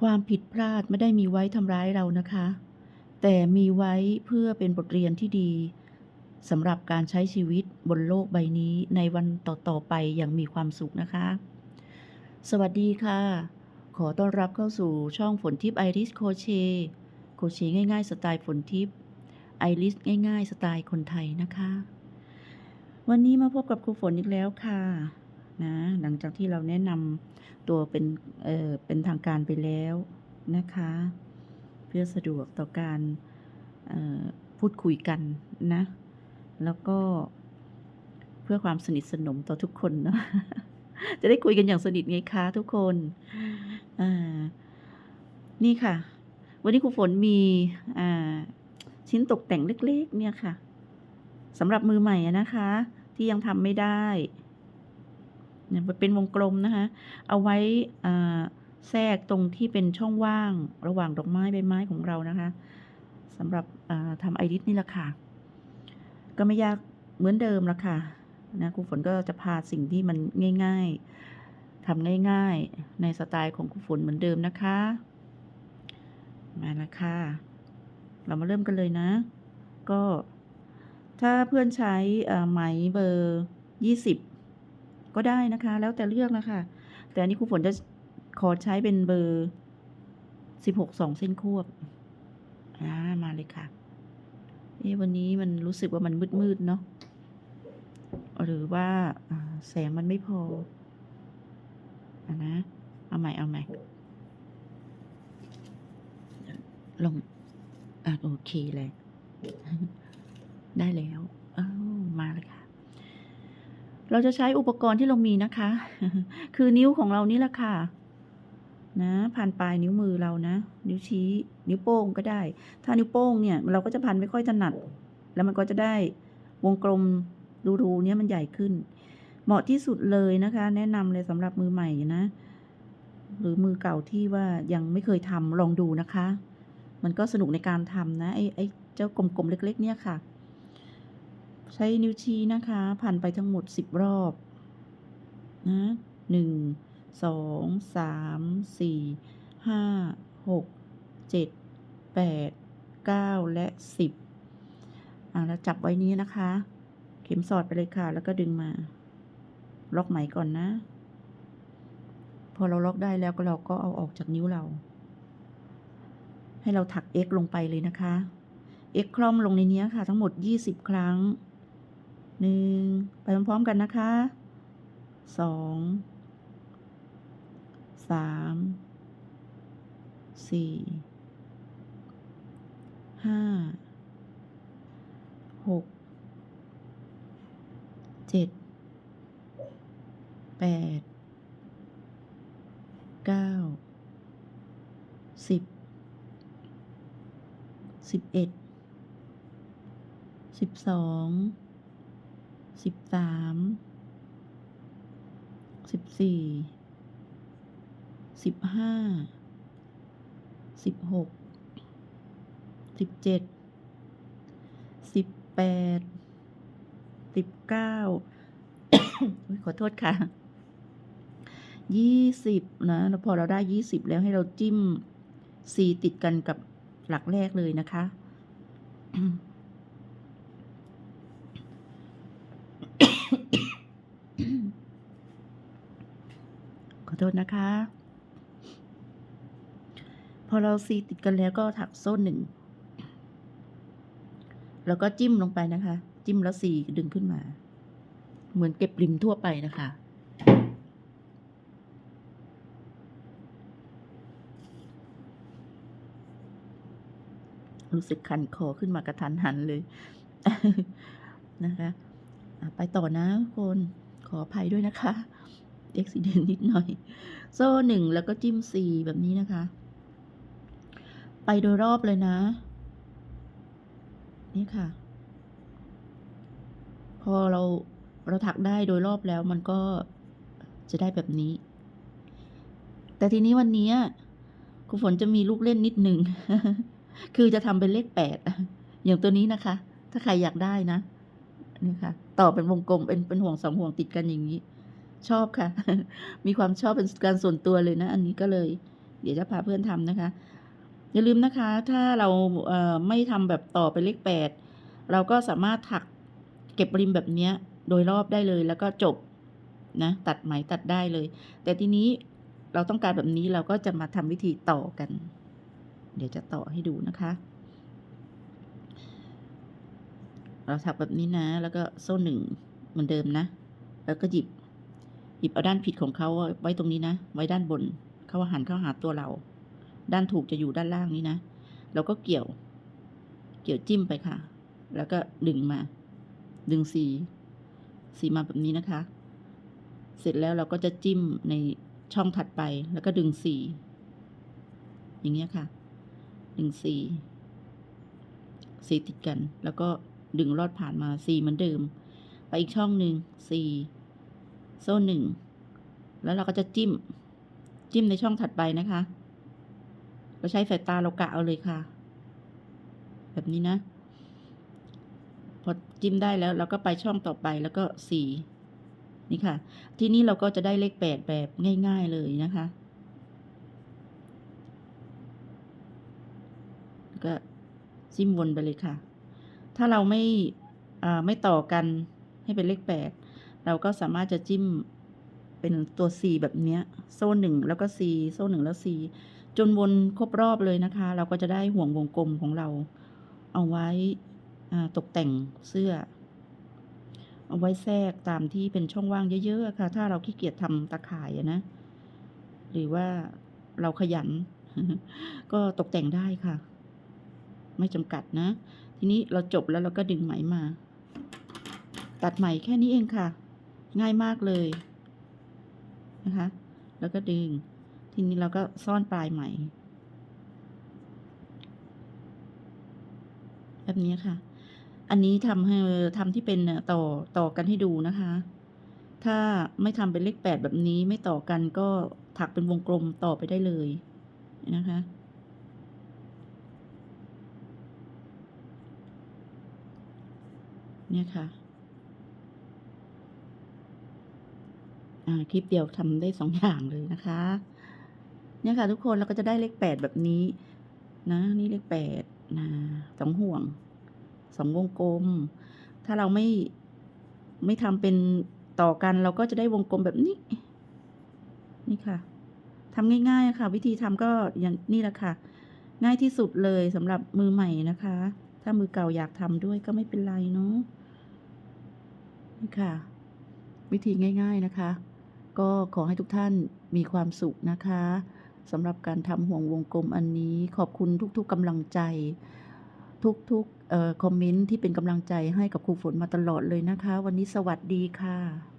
ความผิดพลาดไม่ได้มีไว้ทำร้ายเรานะคะ แต่มีไว้เพื่อเป็นบทเรียนที่ดีสำหรับการใช้ชีวิตบนโลกใบนี้ในวันต่อ ๆ ไปอย่างมีความสุขนะคะ สวัสดีค่ะ ขอต้อนรับเข้าสู่ช่องฝนทิพย์ไอริสโคเช โคเชง่าย ๆ สไตล์ฝนทิพย์ไอริสง่าย ๆ สไตล์คนไทยนะคะ วันนี้มาพบกับครูฝนอีกแล้วค่ะนะหลังจากที่เราแนะนำ ตัวเป็นเอ่อเป็นทางการไปแล้วนะคะ เพื่อสะดวกต่อการพูดคุยกันนะ แล้วก็เพื่อความสนิทสนมต่อทุกคนเนาะจะได้คุยกันอย่างสนิทไงคะทุกคนอ่านี่ค่ะ วันนี้ครูฝนมีอ่าชิ้นตกแต่งเล็ก ๆ เนี่ยค่ะสำหรับมือใหม่อะนะคะ ที่ยังทำไม่ได้ เป็นวงกลมนะคะ เอาไว้แทรกตรงที่เป็นช่องว่างระหว่างดอกไม้ใบไม้ของเรานะคะสำหรับทำไอริสนี่แหละค่ะ ก็ไม่ยากเหมือนเดิมละค่ะนะครูฝนก็จะพาสิ่งที่มันง่าย ๆทำง่าย ๆ ในสไตล์ของครูฝนเหมือนเดิมนะคะ มาละค่ะ เรามาเริ่มกันเลยนะ ก็ถ้าเพื่อนใช้ไหมเบอร์ยี่สิบ ก็ได้นะคะ แล้วแต่เลือกนะคะ แต่อันนี้ครูฝนจะขอใช้เป็นเบอร์สิบหกสองเส้นควบอ่ามาเลยค่ะเอ๊ะวันนี้มันรู้สึกว่ามันมืดๆเนาะหรือว่าแสงมันไม่พออะนะเอาใหม่เอาใหม่ลงอะโอเคเลย ได้แล้ว เราจะใช้อุปกรณ์ที่เรามีนะคะ คือนิ้วของเรานี่แหละค่ะ นะพันปลายนิ้วมือเรานะ นิ้วชี้ นิ้วโป้งก็ได้ ถ้านิ้วโป้งเนี่ยเราก็จะพันไม่ค่อยถนัด แล้วมันก็จะได้วงกลมรูๆเนี่ยมันใหญ่ขึ้น เหมาะที่สุดเลยนะคะ แนะนำเลยสำหรับมือใหม่นะ หรือมือเก่าที่ว่ายังไม่เคยทำลองดูนะคะ มันก็สนุกในการทำนะไอ้ไอ้เจ้ากลมๆเล็ก ๆ เนี่ยค่ะ ใช้นิ้วชี้นะคะ พันไปทั้งหมดสิบรอบนะหนึ่งสองสามสี่ห้าหกเจ็ดแปดเก้าและสิบอ่าแล้วจับไว้นี้นะคะ เข็มสอดไปเลยค่ะ แล้วก็ดึงมา ล็อกไหมก่อนนะ พอเราล็อกได้แล้วก็เราก็เอาออกจากนิ้วเรา ให้เราถัก x ลงไปเลยนะคะ x คล่อมลงในนี้ค่ะ ทั้งหมด 20 ครั้ง หนึ่งไปพร้อมๆกันนะคะสองสามสี่ห้าหกเจ็ดแปดเก้าสิบสิบเอ็ดสิบสอง สิบสามสิบสี่สิบห้าสิบหกสิบเจ็ดสิบแปดสิบเก้าขอโทษค่ะยี่สิบนะแล้วพอเราได้ยี่สิบแล้วให้เราจิ้ม C ติดกันกับหลักแรกเลยนะคะ ขอ โทษนะคะ พอเราซีติดกันแล้วก็ถักโซ่หนึ่ง แล้วก็จิ้มลงไปนะคะ จิ้มแล้วสีดึงขึ้นมา เหมือนเก็บริมทั่วไปนะคะรู้สึกคันคอขึ้นมากระทันหันเลย นะคะ ไปต่อนะทุกคนขออภัยด้วยนะคะ อ็กซิเดนนิดหน่อย โซ่หนึ่งแล้วก็จิ้มสี่แบบนี้นะคะ ไปโดยรอบเลยนะ นี่ค่ะ พอเราเราถักได้โดยรอบแล้วมันก็จะได้แบบนี้ แต่ทีนี้วันนี้ครูฝนจะมีลูกเล่นนิดหนึ่ง คือจะทำเป็นเลขแปดอย่างตัวนี้นะคะ ถ้าใครอยากได้นะนี่ค่ะ ต่อเป็นวงกลมเป็นเป็นห่วงสองห่วงติดกันอย่างนี้ ชอบค่ะ มีความชอบเป็นการส่วนตัวเลยนะ อันนี้ก็เลย เดี๋ยวจะพาเพื่อนทำนะคะ อย่าลืมนะคะ ถ้าเราเไม่ทำแบบต่อไปเลขแปดเราก็สามารถถักเก็บริมแบบเนี้ยโดยรอบได้เลยแล้วก็จบนะตัดไหมตัดได้เลย แต่ทีนี้เราต้องการแบบนี้เราก็จะมาทำวิธีต่อกัน เดี๋ยวจะต่อให้ดูนะคะ เราถักแบบนี้นะ แล้วก็โซ่หนึ่งเหมือนเดิมนะ แล้วก็หยิบ หยิบเอาด้านผิดของเขาไว้ตรงนี้นะ ไว้ด้านบน เขาหันเข้าหาตัวเรา ด้านถูกจะอยู่ด้านล่างนี้นะ เราก็เกี่ยว เกี่ยวจิ้มไปค่ะ แล้วก็ดึงมา ดึงสี สีมาแบบนี้นะคะ เสร็จแล้วเราก็จะจิ้มในช่องถัดไป แล้วก็ดึงสี อย่างเงี้ยค่ะ ดึงสีสีติดกัน แล้วก็ดึงลอดผ่านมาสีเหมือนเดิม ไปอีกช่องหนึ่งสี โซ่หนึ่งแล้วเราก็จะจิ้ม จิ้มในช่องถัดไปนะคะ เราใช้สายตาเรากะเอาเลยค่ะ แบบนี้นะ พอจิ้มได้แล้วเราก็ไปช่องต่อไปแล้วก็สี่นี่ค่ะ ที่นี้เราก็จะได้เลขแปดแบบง่าย ๆเลยนะคะ ก็จิ้มวนไปเลยค่ะ ถ้าเราไม่อ่าไม่ต่อกันให้เป็นเลขแปด เราก็สามารถจะจิ้มเป็นตัว C แบบเนี้ยโซ่หนึ่งแล้วก็ C โซ่หนึ่งแล้ว C จนวนครบรอบเลยนะคะ เราก็จะได้ห่วงวงกลมของเรา เอาไว้ตกแต่งเสื้อ เอาไว้แทรกตามที่เป็นช่องว่างเยอะๆค่ะ ถ้าเราขี้เกียจทำตะข่ายนะ หรือว่าเราขยัน ก็ตกแต่งได้ค่ะ ไม่จำกัดนะ ทีนี้เราจบแล้วเราก็ดึงไหมมา ตัดไหมแค่นี้เองค่ะ ง่ายมากเลยนะคะ แล้วก็ดึง ทีนี้เราก็ซ่อนปลายไหมแบบนี้ค่ะ อันนี้ทำให้ทำที่เป็นเอ่อต่อต่อกันให้ดูนะคะ ถ้าไม่ทำเป็นเลขแปดแบบนี้ไม่ต่อกันก็ถักเป็นวงกลมต่อไปได้เลยนะคะเนี่ยค่ะ อ่า คลิปเดียวทำได้สองอย่างเลยนะคะ เนี่ยค่ะทุกคนเราก็จะได้เลขแปดแบบนี้ นะ นี่เลขแปดนะสองห่วงสองวงกลม ถ้าเราไม่ไม่ทำเป็นต่อกันเราก็จะได้วงกลมแบบนี้ นี่ค่ะทำง่ายๆค่ะ วิธีทำก็อย่างนี่แหละค่ะ ง่ายที่สุดเลยสำหรับมือใหม่นะคะ ถ้ามือเก่าอยากทำด้วยก็ไม่เป็นไรเนาะนี่ค่ะ วิธีง่าย ๆนะคะ ก็ขอให้ทุกท่านมีความสุขนะคะสำหรับการทำห่วงวงกลมอันนี้ขอบคุณทุกๆกำลังใจ ทุกๆคอมเมนต์ที่เป็นกำลังใจให้กับครูฝนมาตลอดเลยนะคะ วันนี้สวัสดีค่ะ